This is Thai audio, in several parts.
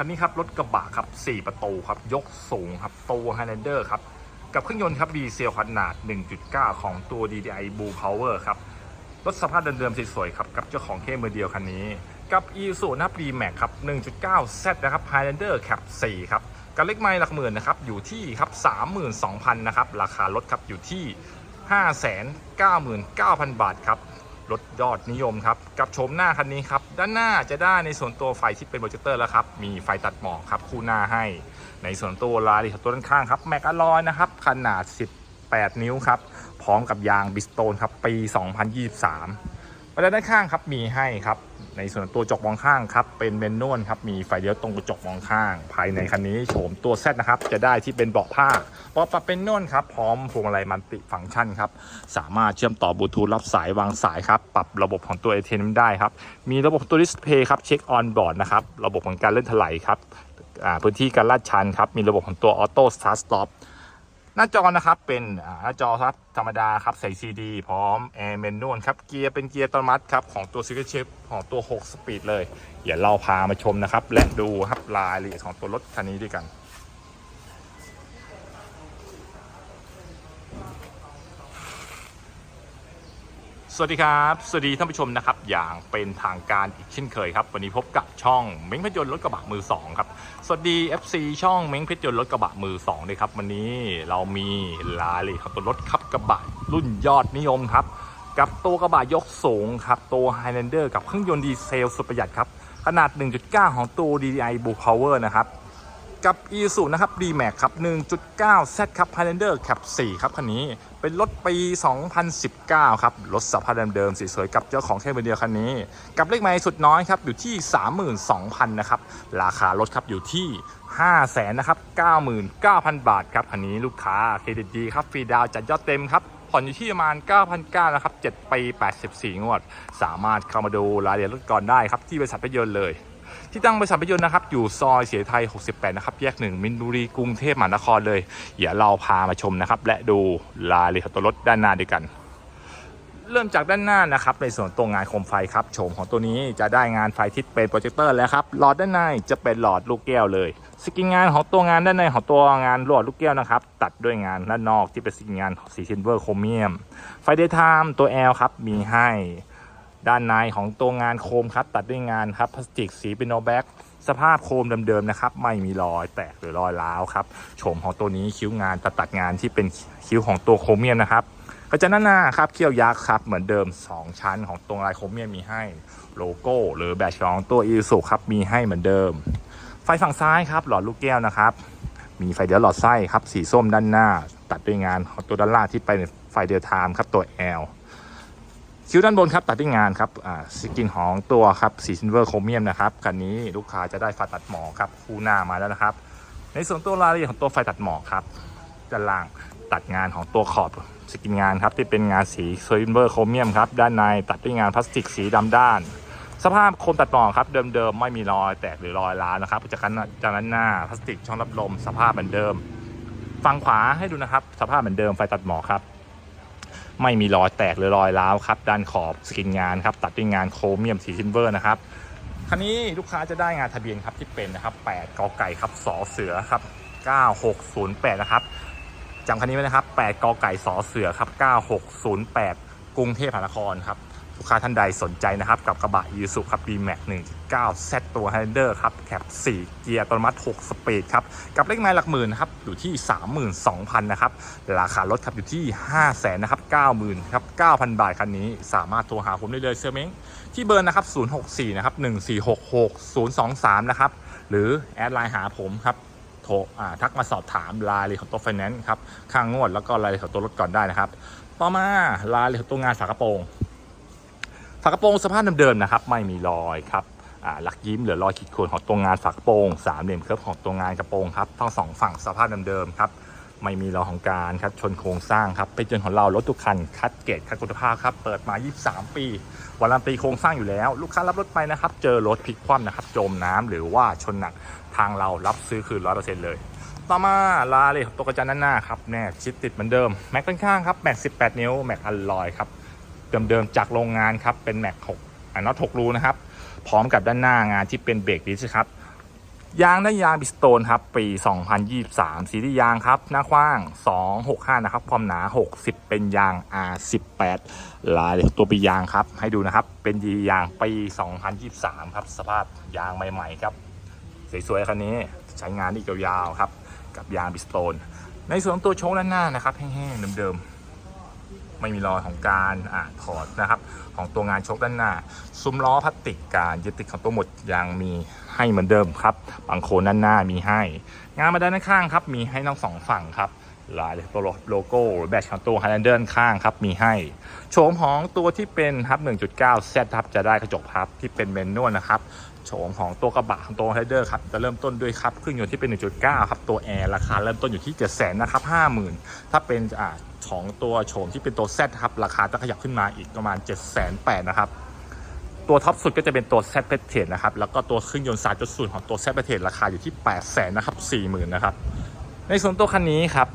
คันนี้ครับรถกระบะครับ 4 ประตูครับ ยกสูงครับตัว Highlander ครับ กับเครื่องยนต์ครับดีเซลขนาด 1.9 ของตัว DDI Blue Power ครับ รถสภาพเดิมๆสวยๆครับ กับเจ้าของแค่มือเดียวคันนี้ กับ e s u นะครับ D-Max ครับ 1.9 Z นะครับ Highlander Cap 4 ครับ กับเลขไม้หลักหมื่นนะครับ อยู่ที่ครับ32,000 นะครับ ราคารถครับอยู่ที่ 599,000 บาทครับ รถยอดนิยมครับ กับโฉมหน้าคันนี้ครับ ด้านหน้าจะได้ในส่วนตัวไฟที่เป็นโปรเจคเตอร์แล้วครับ มีไฟตัดหมอกครับ คู่หน้าให้ ในส่วนตัวลายตัวด้านข้างครับ แม็กอลอยนะครับ ขนาด 18 นิ้วครับ พร้อมกับยางบิสโตนครับ ปี 2023ประเด็นด้านข้างครับ มีให้ครับ ในส่วนตัวจกมองข้างครับเป็นเมนนวลครับมีไฟเลี้ยวตรงกระจกมองข้าง ภายในคันนี้โฉมตัวแซนะครับจะได้ที่เป็นเบาะผ้าเบาะปรับเป็นนวลครับพร้อมพวงมาลัยมันติฟังก์ชันครับสามารถเชื่อมต่อบลูทูธรับสายวางสายครับปรับระบบของตัว a t m ได้ครับมีระบบตัวดิสเพย์ครับเช็คออนบอร์ดนะครับระบบของการเล่นถลายครับพื้นที่การลาดชันครับมีระบบของตัวออโต้สตาร์ทสต็อป หน้าจอนะครับเป็นหน้าจอครับธรรมดาครับใส่ CD พร้อมแอร์เมนนวลครับเกียร์เป็นเกียร์ตอนมัดครับของตัวซิกเกอร์เชฟของตัว 6 สปีดเลย เดี๋ยวเราพามาชมนะครับ และดูครับรายละเอียดของตัวรถคันนี้ด้วยกัน สวัสดีครับ สวัสดีท่านผู้ชมนะครับ อย่างเป็นทางการอีกเช่นเคยครับ วันนี้พบกับช่องเม้งเพชรยนต์รถกระบะมือสองครับ สวัสดี FC ช่องเม้งเพชรยนต์รถกระบะมือสองเลยครับ วันนี้เรามีรายละเอียดของตัวรถครับกระบะรุ่นยอดนิยมครับ กับตัวกระบะยกสูงครับตัว Highlander กับเครื่องยนต์ดีเซลสุดประหยัดครับ ขนาด 1.9 ของตัว DDI Blue Power นะครับ กับ e s u นะครับ D-Max ครับ 1.9 Z ครับ Highlander Cap 4 ครับ คันนี้เป็นรถปี 2019 ครับ รถสภาพเดิมๆสวยๆกับเจ้าของแค่เบเดียวคันนี้ กับเลขไม้สุดน้อยครับ อยู่ที่ 32,000 นะครับ ราคารถครับอยู่ที่ 500,000 นะครับ 99,000 บาทครับ คันนี้ลูกค้าเครดิตดีครับฟรีดาวน์จัดยอดเต็มครับผ่อนอยู่ที่ประมาณ 9,900นะครับ7ปี 84 งวด สามารถเข้ามาดูรายละเอียดรถก่อนได้ครับ ที่บริษัทรถยนต์เลย ที่ตั้งบริษัทรถยนต์นะครับ อยู่ซอยเสียไทย 68 นะครับ แยกหนึ่งมินบุรีกรุงเทพมหานครเลยเดี๋ยวเราพามาชมนะครับ และดูรายละเอียดของตัวรถด้านหน้าด้วยกัน เริ่มจากด้านหน้านะครับในส่วนตรงงานโคมไฟครับโฉมของตัวนี้จะได้งานไฟทิศเป็นโปรเจคเตอร์แล้วครับหลอดด้านในจะเป็นหลอดลูกแก้วเลยสกินงานของตัวงานด้านในของตัวงานหลอดลูกแก้วนะครับ ตัดด้วยงานด้านนอกที่เป็นสกินงานสีซิลเวอร์โครเมียม ไฟเดย์ไทม์ตัว L ครับมีให้ ด้านในของตัวงานโคมครับ ตัดด้วยงานครับพลาสติกสีเป็นโนแบ็กสภาพโคมเดิมๆนะครับ ไม่มีรอยแตกหรือรอยร้าวครับโฉมของตัวนี้คิ้วงานตัดตัดงานที่เป็นคิ้วของตัวโครเมียมนะครับกระจังหน้าหน้าครับเขี้ยวยักษ์ครับเหมือนเดิม 2 ชั้นของตัวลายโครเมียมมีให้โลโก้ หรือแบตของตัวอีสุครับมีให้เหมือนเดิม ไฟฝั่งซ้ายครับ หลอดลูกแก้วนะครับ มีไฟเดียวหลอดไส้ครับสีส้มด้านหน้า ตัดด้วยงานของตัวด้านล่างที่เป็นไฟเดียวไทม์ครับตัว L คิ้วด้านบนครับตัดด้วยงานครับอ่าสกินของตัวครับสีซิลเวอร์โครเมียมนะครับคันนี้ลูกค้าจะได้ไฟตัดหมอกครับคู่หน้ามาแล้วนะครับ ในส่วนตัวรายละเอียดของตัวไฟตัดหมอกครับด้านล่างตัดงานของตัวขอบสกินงานครับที่เป็นงานสีซิลเวอร์โครเมียมครับด้านในตัดด้วยงานพลาสติกสีดำด้าน สภาพโคมตัดหมอกครับเดิมๆไม่มีรอยแตกหรือรอยร้าวนะครับจากนั้นจากนั้นหน้าพลาสติกช่องรับลม สภาพเหมือนเดิมฝั่งขวาให้ดูนะครับ สภาพเหมือนเดิมไฟตัดหมอกครับ ไม่มีรอยแตกหรือรอยร้าวครับด้านขอบสกินงานครับตัดด้วยงานโครเมียมสีซิลเวอร์นะครับคันนี้ลูกค้าจะได้งานทะเบียนครับที่เป็นนะครับ8กอไก่ครับสอเสือครับ9608นะครับจำคันนี้ไว้นะครับ8กอไก่สอเสือครับ9608 กรุงเทพมหานครครับลูกค้าท่านใดสนใจนะครับ กับกระบะยูสุครับ B Max 1 9 Z ตัว Highlander ครับแคป4 เกียร์อัตโนมัติ 6 สปีดครับ กับเลขไม้หลักหมื่นครับ อยู่ที่ 32,000 นะครับ ราคารถครับอยู่ที่ 500,000นะครับ90,000ครับ9,000 บาทคันนี้ สามารถโทรหาผมได้เลยเซอร์เม้งที่เบอร์นะครับ 064 นะครับ 1466023 นะครับ หรือแอดไลน์หาผมครับโทรทักมาสอบถามรายละเอียดของตัวไฟแนนซ์ครับค่างงวดแล้วก็รายละเอียดของตัวรถก่อนได้นะครับต่อมารายละเอียดของตัวงานฝากระโปรงฝากระโปรงสภาพเดิมๆนะครับ ไม่มีรอยครับ ลักยิ้มหรือรอยขีดข่วนของตัวงานฝากโปรงสามเหลี่ยมเคิร์ฟของตัวงานกระโปรงครับทั้งสองฝั่งสภาพเดิมๆครับไม่มีรอยของการครับชนโครงสร้างครับเป็นจนของเรารถทุกคันคัดเกรดคัดคุณภาพครับเปิดมา 23 ปีวารันตีโครงสร้างอยู่แล้ว ลูกค้ารับรถไปนะครับ เจอรถพลิกคว่ำนะครับจมน้ำหรือว่าชนหนักทางเรารับซื้อคืน100%เลย ต่อมาลาเลยตัวกระจังด้านหน้าครับแน่ชิดติดเหมือนเดิมแม็กข้างๆครับแม็ก18 นิ้วแม็กอัลลอยครับเดิมๆจากโรงงานครับเป็นแม็ก6อ่าน็อต6รูนะครับ พร้อมกับด้านหน้างานที่เป็นเบรกดิสครับ ยางได้ยางบิสโตนครับ ปี 2023 สีที่ยางครับ หน้ากว้าง 265 นะครับ ความหนา 60 เป็นยาง R18 ลายตัวปียางครับ ให้ดูนะครับ เป็นยียางปี 2023 ครับ สภาพยางใหม่ๆครับ สวยๆคันนี้ใช้งานอีกยาวๆครับ กับยางบิสโตน ในส่วนของตัวโชคด้านหน้านะครับแห้งๆเดิมๆ ไม่มีรอยของการอ่าถอดนะครับ ของตัวงานชกด้านหน้า ซุ้มล้อพลาสติกการยึดติดของตัวหมดยังมีให้เหมือนเดิมครับบางโคนด้านหน้ามีให้ งานมาด้านข้างครับ มีให้ทั้งสองฝั่งครับ ลายตัวโลโก้แบตของตัวไฮแลนเดอร์ข้างครับมีให้ โฉมของตัวที่เป็นครับ 1.9 Z ครับจะได้กระจกพับที่เป็นเมนนวลนะครับโฉมของตัวกระบะของตัวไฮเดอร์ครับจะเริ่มต้นด้วยครับเครื่องยนต์ที่เป็น 1.9 ครับตัวแอร์ราคาเริ่มต้นอยู่ที่ 7 0 0 0 0นะครับ50,000 ถ้าเป็นอ่าของตัวโฉมที่เป็นตัว Z ครับราคาจะขยับขึ้นมาอีกประมาณ 7 8 0 0 0นะครับตัวท็อปสุดก็จะเป็นตัว Z p e t e นะครับแล้วก็ตัวเครื่องยนต์3.0ของตัว Z p e t e ราคาอยู่ที่8 0 0 0 0นะครับ40,000นะครับในส่วนตัวคันนี้ครับ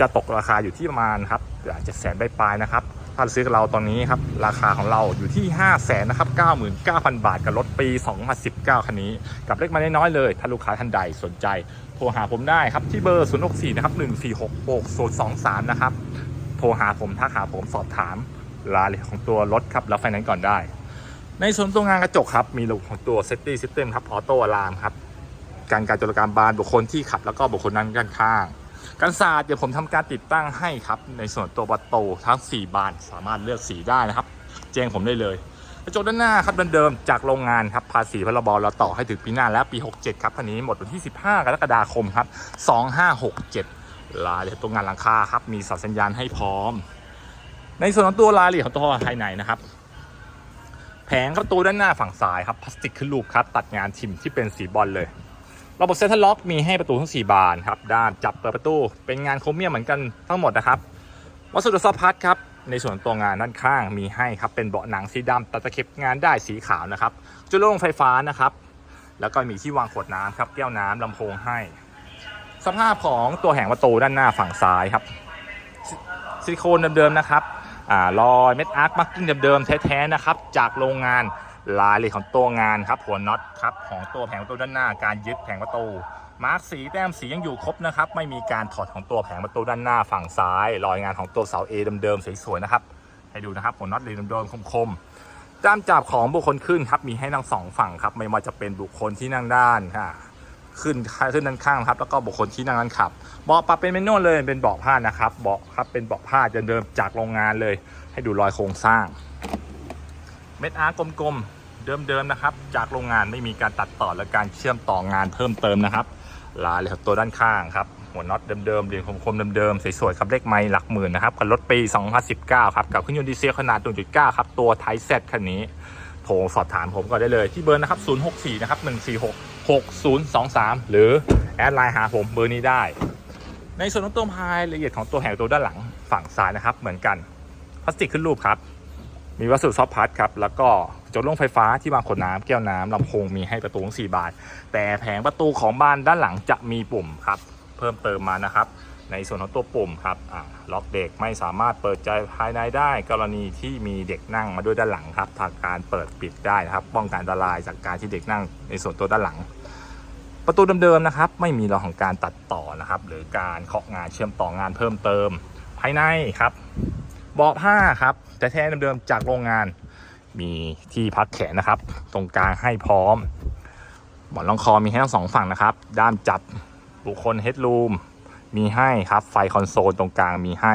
จะตกราคาอยู่ที่ประมาณครับเจ็ดแสนปลายๆนะครับ ถ้าซื้อกับเราตอนนี้ครับ ราคาของเราอยู่ที่ 5 0 0แสนนะครับ99,000 บาทกับรถปี 2019 คันนี้ กับเลขมาน้อยๆเลย ถ้าลูกค้าท่านใดสนใจ โทรหาผมได้ครับ ที่เบอร์ 064 นะครับ 1466023 นะครับ โทรหาผมทักหาผมสอบถามรายละเอียดของตัวรถครับแล้วไฟนนซ์ก่อนได้ ในส่วนตัวงานกระจกครับ มีระบบของตัว Safety System ครับออโต้อะลามครับการการจรการบานบุคคลที่ขับแล้วก็บุคคลนั้นด้านข้าง กันศาสตร์เดี๋ยวผมทำการติดตั้งให้ครับ ในส่วนตัวประตูทั้ง 4 บานสามารถเลือกสีได้นะครับ แจ้งผมได้เลยกระจกด้านหน้าครับเดิมๆจากโรงงานครับภาษีพรบเราต่อให้ถึงปีหน้าแล้วปี 67 ครับคันนี้หมดวันที่ 15 กรกฎาคมครับ 2567 ลายเลยตัวงานหลังคาครับมีสาสัญญาณให้พร้อม ในส่วนของตัวรายละเอียดของตัวภายในนะครับแผงประตูด้านหน้าฝั่งซ้ายครับพลาสติกขึ้นรูปครับตัดงานทิมที่เป็นสีบอลเลย ระบบเซ็นทรัลล็อกมีให้ประตูทั้ง 4 บานครับ ด้านจับเปิดประตู เป็นงานโครเมียมเหมือนกันทั้งหมดนะครับ วัสดุซอฟพาร์ทครับ ในส่วนตัวงานด้านข้างมีให้ครับ เป็นเบาะหนังสีดำตัดตะเข็บงานได้สีขาวนะครับ จุดโล่งไฟฟ้านะครับ แล้วก็มีที่วางขวดน้ำครับ แก้วน้ำลำโพงให้ สภาพของตัวแหงประตูด้านหน้าฝั่งซ้ายครับ ซิลิโคนเดิมๆนะครับอ่ารอยเม็ดอาร์คมาร์กิ้งเดิมๆแท้ๆนะครับ จากโรงงาน ลายเลยของตัวงานครับหัวน็อตครับของตัวแผงประตูด้านหน้าการยึดแผงประตู มาร์กสีแต้มสียังอยู่ครบนะครับ ไม่มีการถอดของตัวแผงประตูด้านหน้าฝั่งซ้าย รอยงานของตัวเสา A เดิมๆสวยๆนะครับให้ดูนะครับหัวน็อตเลยเดิมๆคมๆด้ามจับของบุคคลขึ้นครับมีให้ทั้งสองฝั่งครับไม่ว่าจะเป็นบุคคลที่นั่งด้านค่ะขึ้นขึ้นด้านข้างครับแล้วก็บุคคลที่นั่งด้านขับเบาะปรับเป็นเมนนวลเลยเป็นเบาะผ้านะครับเบาะครับเป็นเบาะผ้าเดิมๆจากโรงงานเลย ให้ดูรอยโครงสร้าง เม็ดอาร์กลมๆ เดิมๆนะครับ จากโรงงานไม่มีการตัดต่อและการเชื่อมต่องานเพิ่มเติมนะครับลายเลยครับตัวด้านข้างครับหัวน็อตเดิมๆเหรียญคมๆเดิมๆสวยๆครับเลขไม้หลักหมื่นนะครับกับรถปี 2019 ครับกับเครื่องยนต์ดีเซลขนาด 1.9 ครับตัวไทเซตคันนี้โทรสอบถามผมก็ได้เลยที่เบอร์นะครับ 064 นะครับ 146 6023 หรือแอดไลน์หาผมเบอร์นี้ได้ ในส่วนของตัวพายละเอียดของตัวแหงตัวด้านหลังฝั่งซ้ายนะครับเหมือนกันพลาสติกขึ้นรูปครับ มีวัสดุซอฟต์พาร์ทครับแล้วก็ จกโล่งไฟฟ้าที่วางขวดน้ำแก้วน้ำลำโพงมีให้ประตูทั้ง4บานแต่แผงประตูของบ้านด้านหลังจะมีปุ่มครับ เพิ่มเติมมานะครับ ในส่วนของตัวปุ่มครับล็อกเด็กไม่สามารถเปิดใจภายในได้ กรณีที่มีเด็กนั่งมาด้วยด้านหลังครับทางการเปิดปิดได้นะครับ ป้องกันอันตรายจากการที่เด็กนั่ง ในส่วนตัวด้านหลังประตูเดิมๆนะครับ ไม่มีรอยของการตัดต่อนะครับ หรือการเคาะงานเชื่อมต่องานเพิ่มเติม ภายในครับเบาะผ้าครับแต่แท้เดิมๆจากโรงงาน มีที่พักแขนนะครับ ตรงกลางให้พร้อมหมอนรองคอมีให้ทั้งสองฝั่งนะครับ ด้ามจับบุคคลเฮดรูมมีให้ครับ ไฟคอนโซลตรงกลางมีให้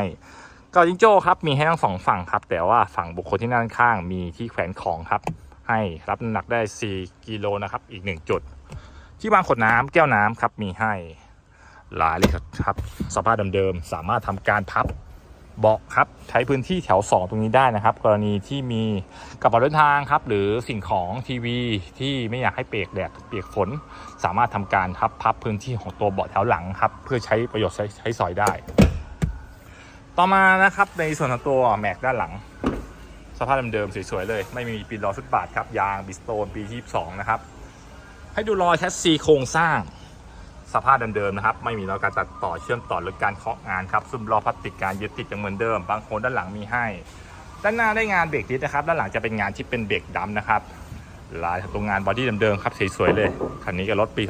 ก็จิงโจ้ครับมีให้ทั้งสองฝั่งครับ แต่ว่าฝั่งบุคคลที่นั่งข้างมีที่แขวนของครับ ให้รับน้ำหนักได้ 4 กิโลนะครับอีก 1 จุด ที่วางขวดน้ำแก้วน้ำครับมีให้หลายเลยครับสภาพเดิมๆสามารถทำการพับ เบาะครับใช้พื้นที่แถว 2 ตรงนี้ได้นะครับ กรณีที่มีกระเป๋าเดินทางครับ หรือสิ่งของทีวีที่ไม่อยากให้เปียกแดดเปียกฝน สามารถทำการพับพับพื้นที่ของตัวเบาะแถวหลังครับเพื่อใช้ประโยชน์ใช้ใช้สอยได้ ต่อมานะครับในส่วนของตัวแม็กด้านหลัง สภาพเดิมๆสวยๆเลย ไม่มีปีนรอฟุตบาทครับยางบิสโตนปีที่22 นะครับให้ดูรอยแชสซีโครงสร้าง สภาพเดิมๆนะครับ ไม่มีรอยการตัดต่อเชื่อมต่อหรือการเคาะงานครับซุ่มล้อพลาสติกการยึดติดยังเหมือนเดิม บางโคนด้านหลังมีให้ ด้านหน้าได้งานเบรกดิสนะครับ ด้านหลังจะเป็นงานที่เป็นเบรกดำนะครับลายตรงงานบอดี้เดิมๆครับสวยๆเลยคันนี้ก็รถปี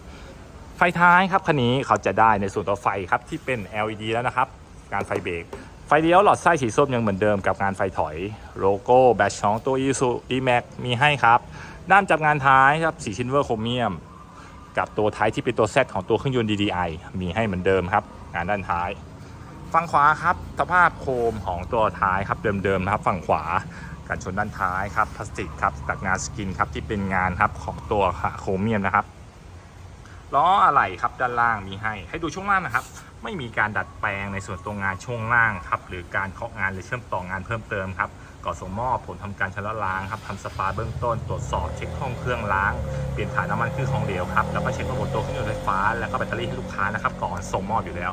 2019 ไฟท้ายครับคันนี้เขาจะได้ในส่วนตัวไฟครับที่เป็น LED แล้วนะครับการไฟเบรกไฟเลี้ยวหลอดไส้สีส้มยังเหมือนเดิมกับงานไฟถอยโลโก้แบตของตัว i s u e m a x มีให้ครับด้านจับงานท้ายครับสีซิลเวอร์โครเมียม กับตัวท้ายที่เป็นตัว Z ของตัวเครื่องยนต์ DDI มีให้เหมือนเดิมครับงานด้านท้าย ฝั่งขวาครับ สภาพโคมของตัวท้ายครับเดิมๆนะครับ ฝั่งขวากันชนด้านท้ายครับพลาสติกครับจากงานสกินครับที่เป็นงานครับของตัวโครเมียมนะครับล้ออะไหล่ครับด้านล่างมีให้ ให้ดูช่วงล่างนะครับ ไม่มีการดัดแปลงในส่วนตัวงานช่วงล่างครับหรือการเคาะงานหรือเชื่อมต่องานเพิ่มเติมครับ ก่อนส่งมอบผลทำการชำระล้างครับทำสปาเบื้องต้นตรวจสอบเช็คห้องเครื่องล้าง เปลี่ยนถ่ายน้ำมันเครื่องของเหลวครับแล้วก็เช็คระบบตัวเครื่องยนต์ไฟฟ้า แล้วก็แบตเตอรี่ให้ลูกค้านะครับก่อนส่งมอบอยู่แล้ว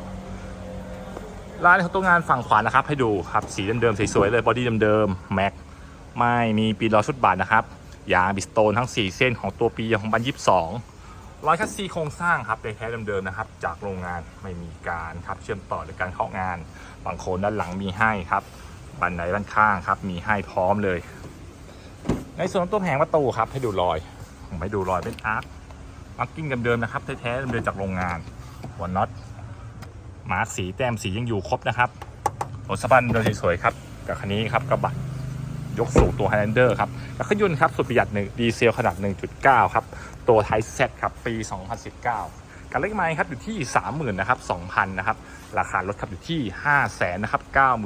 รายละเของตัวงานฝั่งขวานะครับ ให้ดูครับสีเดิมๆสวยๆเลยบอดี้เดิมๆแม็กไม่มีปีล้อชุดบาทนะครับยางบิสโตนทั้ง 4 เส้นของตัวปี2022ร้อยคัสซีโครงสร้างครับในแท้เดิมๆนะครับ จากโรงงานไม่มีการครับเชื่อมต่อหรือการเข้างานบางโคนด้านหลังมีให้ครับ บันไดด้านข้างครับ มีให้พร้อมเลย ในส่วนตัวแผงประตูครับ ให้ดูรอย ผมให้ดูรอยเป็นอาร์คมาร์กิ้งเดิมๆนะครับแท้ๆเดิมจากโรงงานหัวน็อตมาร์คสีแต้มสียังอยู่ครบนะครับหัวสะบันเดิมสวยๆครับ กับคันนี้ครับกระบะยกสูงตัวไฮแลนเดอร์ครับกับเครื่องยนต์ครับสุดประหยัดหนึ่งดีเซลขนาด 1.9 ครับ ตัวไทเซ็ตครับ ปี 2019 การเลขไม้ครับอยู่ที่ 30,000นะครับ2,000นะครับราคารถครับอยู่ที่ 500,000นะครับ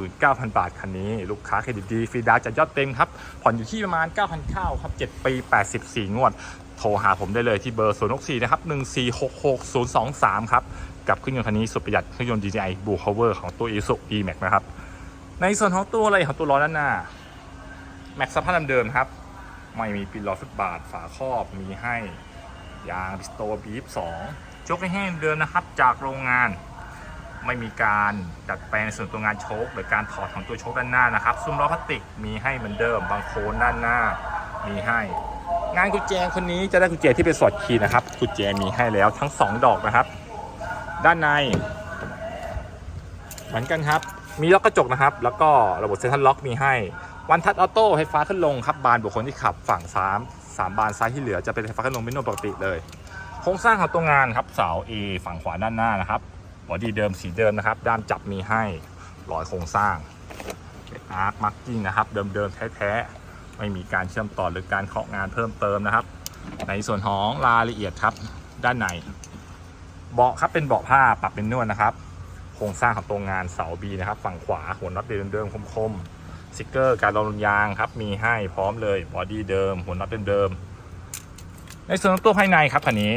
99,000 บาทคันนี้ ลูกค้าเครดิตดีฟรีดาวจัดยอดเต็มครับผ่อนอยู่ที่ประมาณ 9,900ครับ7ปี 84 งวด โทรหาผมได้เลยที่เบอร์ 064นะครับ1466023 ครับ กับเครื่องยนต์คันนี้สุดประหยัดเครื่องยนต์ DJI Blue Power ของตัว Isuzu E-Max นะครับในส่วนของตัวอะไรของตัวล้อด้านหน้าแม็กซ์สภาพเดิมครับไม่มีปิดล้อฟุตบาทฝาครอบมีให้ยางพิสโตบีฟสอง จกให้แห้งเดิมนะครับ จากโรงงานไม่มีการดัดแปลงส่วนตัวงานโชคหรือการถอดของตัวโชคด้านหน้านะครับ ซุ้มล้อพลาสติกมีให้เหมือนเดิมบางโคนด้านหน้ามีให้ งานกุญแจคนนี้จะได้กุญแจที่เป็นสอดคีย์นะครับกุญแจมีให้แล้วทั้งสองดอกนะครับ ด้านใน เหมือนกันครับ มีล็อกกระจกนะครับ แล้วก็ระบบเซ็นทรัลล็อกมีให้วันทัชออโต้ไฟฟ้าขึ้นลงครับบานบุคคลที่ขับฝั่งซ้ายสามบานซ้ายที่เหลือจะเป็นไฟฟ้าขึ้นลงไม่นวดปกติเลย โครงสร้างของตัวงานครับเสา A ฝั่งขวาด้านหน้านะครับบอดี้เดิมสีเดิมนะครับ ด้ามจับมีให้รอยโครงสร้างอาร์คมาร์กิ้งนะครับ เดิมๆแท้ๆไม่มีการเชื่อมต่อหรือการเคาะงานเพิ่มเติมนะครับ ในส่วนของรายละเอียดครับด้านในเบาะครับเป็นเบาะผ้าปรับเป็นนวดนะครับ โครงสร้างของตัวงานเสา B นะครับ ฝั่งขวาหัวน็อตเดิมๆคมๆสติกเกอร์การรองยางครับมีให้พร้อมเลยบอดี้เดิม หัวน็อตเดิมๆ ในส่วนของตัวภายในครับคันนี้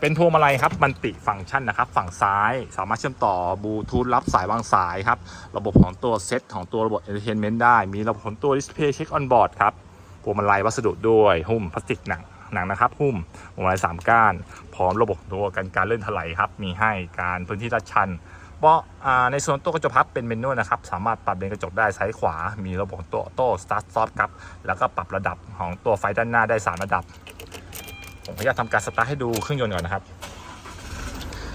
เป็นพวงมาลัยครับมันติฟังก์ชันนะครับ ฝั่งซ้ายสามารถเชื่อมต่อบลูทูธรับสายวางสายครับ ระบบของตัวเซตของตัวระบบ Entertainment ได้ มีระบบของตัว Display Check on Board ครับพวงมาลัยวัสดุด้วย หุ้มพลาสติกหนังหนังนะครับ หุ้มพวงมาลัยสามก้าน พร้อมระบบตัวกันการเลื่อนถลายครับ มีให้การพื้นที่ลาดชันเบาะในส่วนตัวกระจกพับเป็นเมนูนะครับ สามารถปรับเลนกระจกได้ซ้ายขวา มีระบบของตัวโต้สตาร์ทซอฟครับแล้วก็ปรับระดับของตัวไฟด้านหน้าได้ 3 ระดับ ผมขออนุญาตทำการสตาร์ทให้ดูเครื่องยนต์ก่อนนะครับ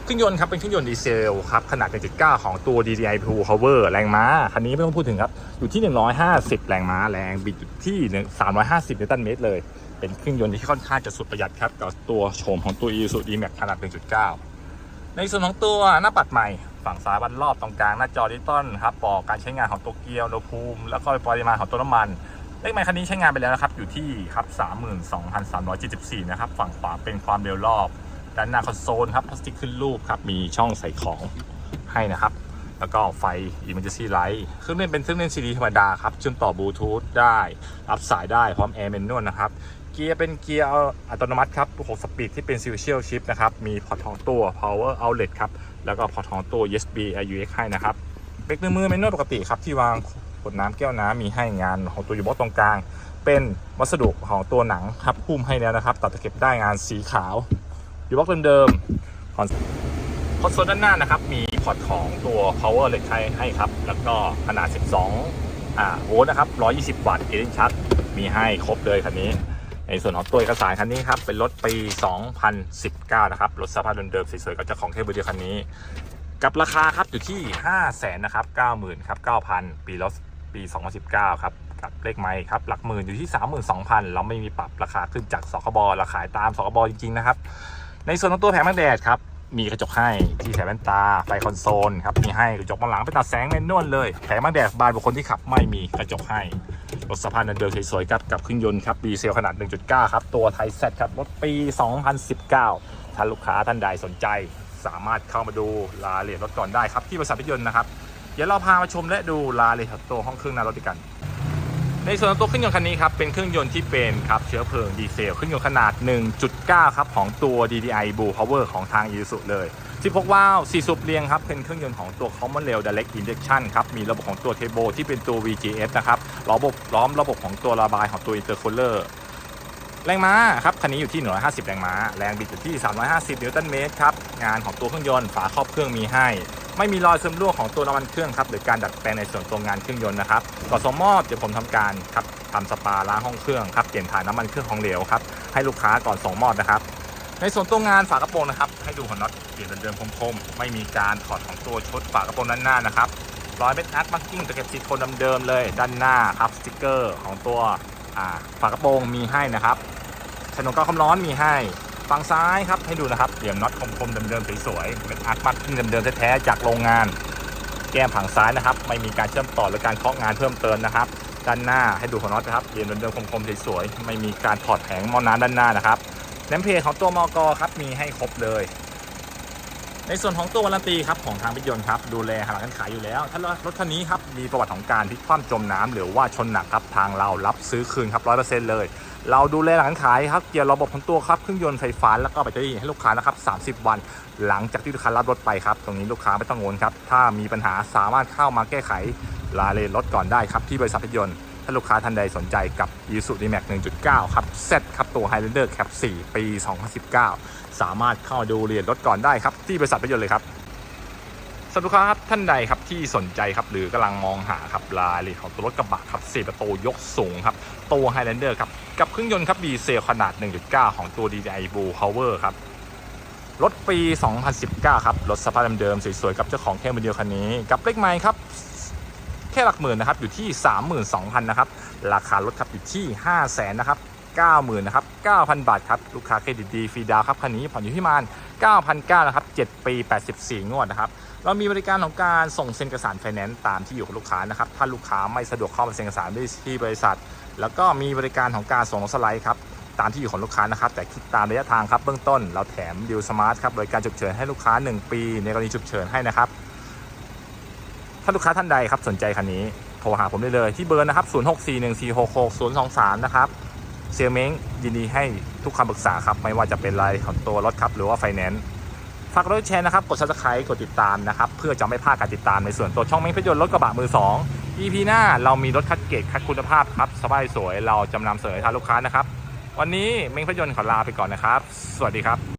เครื่องยนต์ครับเป็นเครื่องยนต์ดีเซลครับขนาด 1.9 ของตัว DDI Blue Power แรงม้า คันนี้ไม่ต้องพูดถึงครับ อยู่ที่ 150 แรงม้าแรงบิดอยู่ที่ 350 นิวตันเมตรเลย เป็นเครื่องยนต์ที่ค่อนข้างจะสุดประหยัดครับกับตัวโฉมของตัว Isuzu D-Max ขนาด 1.9 ในส่วนของตัวหน้าปัดใหม่ฝั่งซ้ายบันรอบตรงกลางหน้าจอดิจิตอลครับบอกการใช้งานของตัวเกียร์อุณหภูมิ แล้วก็ปริมาณของตัวน้ำมัน เลขไมล์คันนี้ใช้งานไปแล้วนะครับ อยู่ที่ครับ32,374 นะครับ ฝั่งขวาเป็นความเร็วรอบ ด้านหน้าคอนโซลครับพลาสติกขึ้นรูปครับ มีช่องใส่ของให้นะครับ แล้วก็ไฟ emergency light เครื่องเล่นเป็นเครื่องเล่นซีดีธรรมดาครับ เชื่อมต่อบลูทูธได้ รับสายได้พร้อมแอร์แมนนวลนะครับ เกียร์เป็นเกียร์อัตโนมัติครับ6สปีดที่เป็น serial shift นะครับ มีพอร์ตของตัว power outlet ครับ แล้วก็พอร์ตของตัว USB AUX ให้นะครับเบรกมือมือแมนนวลปกติครับที่วาง ขวดน้ำแก้วน้ำมีให้งานของตัวยูบอสตรงกลาง เป็นวัสดุของตัวหนังครับหุ้มให้แล้วนะครับ ตัดตะเข็บได้งานสีขาวยูบล็อกเดิมๆคอนคอนโซลด้านหน้านะครับ มีพอร์ตของตัว power เล็กให้ให้ครับ แล้วก็ขนาด 12อ่าโวลต์นะครับ 120 วัตต์เอลินชัดมีให้ครบเลยคันนี้ ในส่วนของตัวเอกสารคันนี้ครับ เป็นรถปี 2019 นะครับ รถสภาพเดิมๆสวยๆกับเจ้าของเทพบุรีคันนี้ กับราคาครับอยู่ที่ 5 0 0 0 0นนะครับ 90,000ครับ9,000 ปีรถ ปี 2019 ครับกับเลขไม้ครับหลักหมื่นอยู่ที่ 32,000 เราไม่มีปรับราคาขึ้นจากสคบเราขายตามสคบจริงๆนะครับ ในส่วนของตัวแผงแดดครับมีกระจกให้ที่ใส่แว่นตาไฟคอนโซลครับมีให้กระจกมองหลังเป็นตัดแสงแมนนวลเลยแผงบังแดดบานบุคคลที่ขับไม่มีกระจกให้รถสภาพเดิมสวยๆครับกับเครื่องยนต์ครับดีเซลขนาด 1.9 ครับตัวไทยแซดครับรถปี 2019 ถ้าลูกค้าท่านใดสนใจ สามารถเข้ามาดูรายละเอียดรถก่อนได้ครับที่บริษัทรถยนต์นะครับ เดี๋ยวเราพามาชมและดูรายละเอียดตัวห้องเครื่องนารถด้วยกัน ในส่วนของตัวเครื่องยนต์คันนี้ครับเป็นเครื่องยนต์ที่เป็นครับเชื้อเพลิงดีเซลเครื่องยนต์ขนาด 1.9 ครับของตัว DDI Blue Power ของทาง Isuzu เลย 16 วาล์ว4สูบเรียงครับเป็นเครื่องยนต์ของตัว Common Rail Direct Injection ครับมีระบบของตัวเทโบที่เป็นตัว VGS นะครับล้อบบล้อมระบบของตัวระบายของตัว Intercooler แรงม้าครับคันนี้อยู่ที่ 150 แรงม้า แรงบิดอยู่ที่ 350 นิวตันเมตรครับ งานของตัวเครื่องยนต์ ฝาครอบเครื่องมีให้ ไม่มีรอยซึมรั่วของตัวน้ำมันเครื่องครับหรือการดัดแปลงในส่วนตัวงานเครื่องยนต์นะครับก่อนส่งมอบเดี๋ยวผมทำการครับทำสปาล้างห้องเครื่องครับเปลี่ยนถ่ายน้ำมันเครื่องของเหลวครับให้ลูกค้าก่อนส่งมอบนะครับ ในส่วนตัวงานฝากระโปรงนะครับ ให้ดูหัวน็อตเปลี่ยนเดิมคมๆไม่มีการถอดของตัวชุดฝากระโปรงด้านหน้านะครับรอยเม็ดอาร์ตมาร์กิ้งตะเข็บซิลิโคนเดิมๆเลย ด้านหน้าครับสติกเกอร์ของตัวฝากระโปรงมีให้นะครับฉนวนกรองความร้อนมีให้ ฝั่งซ้ายครับให้ดูนะครับเหลี่ยมน็อตคมๆเดิมๆสวยๆเป็นอาร์ตมาร์กิ้งเดิมๆแท้ๆจากโรงงาน แก้มฝั่งซ้ายนะครับ ไม่มีการเชื่อมต่อหรือการเคาะงานเพิ่มเติมนะครับ ด้านหน้าให้ดูหัวน็อตนะครับเหลี่ยมเดิมๆคมๆสวยๆไม่มีการถอดแผงม้อน้ำด้านหน้านะครับแนมเพจของตัวมอกครับมีให้ครบเลย ในส่วนของตัววารันตีครับของทางพิยนต์ครับดูแลหาการขายอยู่แล้ว ถ้ารถคันนี้ครับมีประวัติของการพลิกคว่ำจมน้ำหรือว่าชนหนักครับทางเรารับซื้อคืนครับร้อยเปอร์เซ็นต์เลย เราดูแลหลังขายครับ เกี่ยวระบบของตัวครับเครื่องยนต์ไฟฟ้าแล้วก็แบตเตอรี่ให้ลูกค้านะครับ30 วัน หลังจากที่ลูกค้ารับรถไปครับ ตรงนี้ลูกค้าไม่ต้องกังครับ ถ้ามีปัญหาสามารถเข้ามาแก้ไขรายละเอียดรถก่อนได้ครับที่บริษัทพยนต์ถ้าลูกค้าท่านใดสนใจกับ i s u d m a x 1.9 ครับเซตครับตัว Highlander Cap 4ปี 2019 สามารถเข้าดูเอียดรถก่อนได้ครับที่บริษัทพยนต์เลยครับ สำหรับลูกค้าครับท่านใดครับที่สนใจครับหรือกำลังมองหาครับรายละเอียดของตัวรถกระบะครับสี่ประตูยกสูงครับตัว Highlander ครับกับเครื่องยนต์ครับดีเซลขนาด 1.9 ของตัว DDI Blue Power ครับรถปี 2019 ครับรถสภาพเดิมๆสวยๆกับเจ้าของแค่มือเดียวคันนี้ กับเลขไม้ครับแค่หลักหมื่นนะครับอยู่ที่ 32,000นะครับราคารถครับอยู่ที่ 5 0 0 0 0นะครับ90,000นะครับ9,000 บาทครับลูกค้าเครดิตดีฟรีดาวครับคันนี้ผ่อนอยู่ที่ประมาณ9,900นะครับ7ปี 84 งวดนะครับ เรามีบริการของการส่งเซ็นเอกสารไฟแนนซ์ตามที่อยู่ของลูกค้านะครับ ถ้าลูกค้าไม่สะดวกเข้ามาเซ็นเอกสารได้ที่บริษัท แล้วก็มีบริการของการส่งรถสไลด์ครับตามที่อยู่ของลูกค้านะครับ แต่คิดตามระยะทางครับเบื้องต้น เราแถมดิวสมาร์ทครับบริการฉุกเฉินให้ลูกค้า 1 ปี ในกรณีฉุกเฉินให้นะครับ ถ้าลูกค้าท่านใดครับสนใจคันนี้โทรหาผมได้เลยที่เบอร์นะครับ 0641466023 นะครับเซียเม้งยินดีให้ทุกคำปรึกษาครับ ไม่ว่าจะเป็นรายของตัวรถครับ หรือว่าไฟแนนซ์ ฝากรถแชร์นะครับกดซับสไครต์กดติดตามนะครับเพื่อจะไม่พลาดการติดตามในส่วนตัวช่องเม้งพยนต์รถกระบะมือ2 EP หน้าเรามีรถคัดเกรดคัดคุณภาพครับสบายสวยเราจำนำเสนอให้ทางลูกค้านะครับ วันนี้เม้งพยนต์ขอลาไปก่อนนะครับ สวัสดีครับ